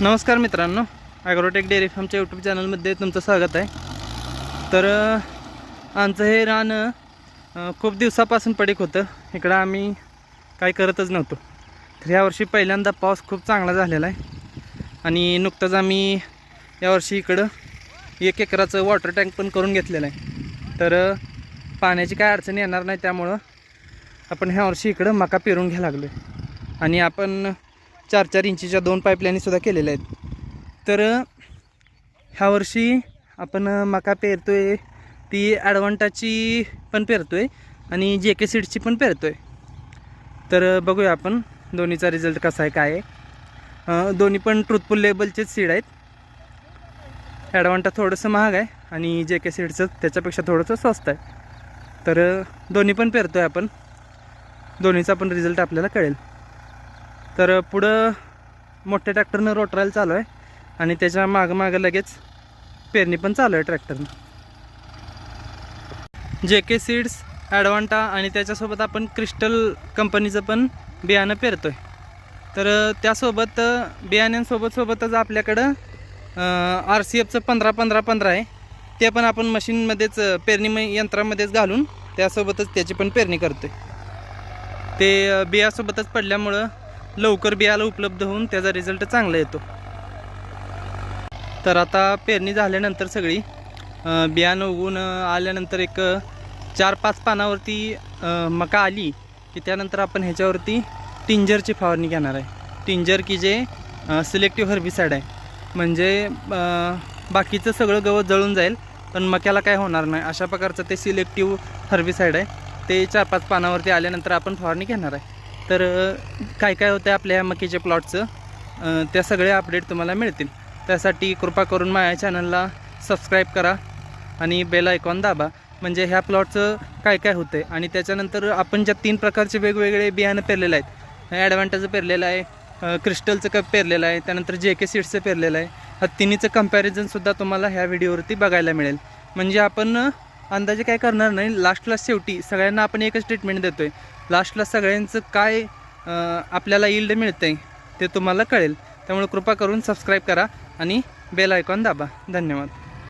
नमस्कार मित्रांनो agrotech dairy फार्मच्या यूट्यूब चॅनलमध्ये तुमचं स्वागत आहे. तर आमचं हे रान खूप दिवसापासून पडीक होतं. इकडं आम्ही काही करतच नव्हतो. तर यावर्षी पहिल्यांदा पाऊस खूप चांगला झालेला आहे. आणि नुकतंच आम्ही यावर्षी इकडं एक एकराचं वॉटर टँक पण करून घेतलेलं आहे. तर पाण्याची काय अडचण येणार नाही त्यामुळं आपण ह्या वर्षी इकडं मका पेरून घ्यायला लागलो आणि आपण चार चार इंचीच्या दोन पाईपलाईनीसुद्धा केलेल्या आहेत. तर ह्या वर्षी आपण मका पेरतो आहे ती ॲडव्हान्टाची पण पेरतो आहे आणि जे के सीडची पण पेरतो आहे तर बघूया आपण दोन्हीचा रिझल्ट कसा आहे काय आहे. दोन्ही पण ट्रुथफुल लेबलचेच सीड आहेत. ॲडव्हान्टा थोडंसं महाग आहे आणि जे के सीडचं त्याच्यापेक्षा थोडंसं स्वस्त आहे. तर दोन्ही पण पेरतो आहे आपण. दोन्हीचा पण रिझल्ट आपल्याला कळेल. तर पुढं मोठ्या ट्रॅक्टरनं रोटरायला चालू आहे. आणि त्याच्या मागं मागं लगेच पेरणी पण चालू आहे ट्रॅक्टरनं जे के सीड्स ॲडवांटा आणि त्याच्यासोबत आपण क्रिस्टल कंपनीचं पण बियाणं पेरतो आहे तर त्यासोबत बियाण्यांसोबत सोबतच आपल्याकडं आर सी एफचं पंधरा पंधरा पंधरा आहे. ते पण आपण मशीनमध्येच पेरणी यंत्रामध्येच घालून त्यासोबतच त्याची पण पेरणी करतो आहे ते बियासोबतच पडल्यामुळं लवकर बियाला उपलब्ध होऊन त्याचा रिझल्ट चांगला येतो. तर आता पेरणी झाल्यानंतर सगळी बियाणं उगवून आल्यानंतर एक चार पाच पानावरती मका आली की त्यानंतर आपण ह्याच्यावरती टिंजरची फवारणी घेणार आहे. टिंजर की जे सिलेक्टिव्ह हर्बिसाईड आहे. म्हणजे बाकीचं सगळं गवत जळून जाईल पण मक्याला काय होणार नाही. अशा प्रकारचं ते सिलेक्टिव्ह हर्बिसाईड आहे. ते चार पाच पानावरती आल्यानंतर आपण फवारणी घेणार आहे. तर काय काय होतं आपल्या मकीच्या प्लॉटचं? त्या सगळ्या अपडेट तुम्हाला मिळतील. त्यासाठी कृपा करून माझ्या चॅनलला सबस्क्राईब करा आणि बेल आयकॉन दाबा. म्हणजे ह्या प्लॉटचं काय काय होतं आहे आणि त्याच्यानंतर आपण ज्या तीन प्रकारचे वेगवेगळे बियाणं पेरलेलं आहेत ॲडव्हान्टेजचं पेरलेलं आहे क्रिस्टलचं कप पेरलेलं आहे त्यानंतर जे के सीड्सचं पेरलेलं आहे ह्या तिन्हीचं कम्पॅरिझनसुद्धा तुम्हाला ह्या व्हिडिओवरती बघायला मिळेल. म्हणजे आपण अंदाजे काय करणार नाही. लास्टला शेवटी सगळ्यांना आपण एकच ट्रीटमेंट देतो आहे लास्टला सगळ्यांचं काय आपल्याला इल्ड मिळतं आहे ते तुम्हाला कळेल. त्यामुळे कृपा करून सबस्क्राईब करा आणि बेल आयकॉन दाबा. धन्यवाद.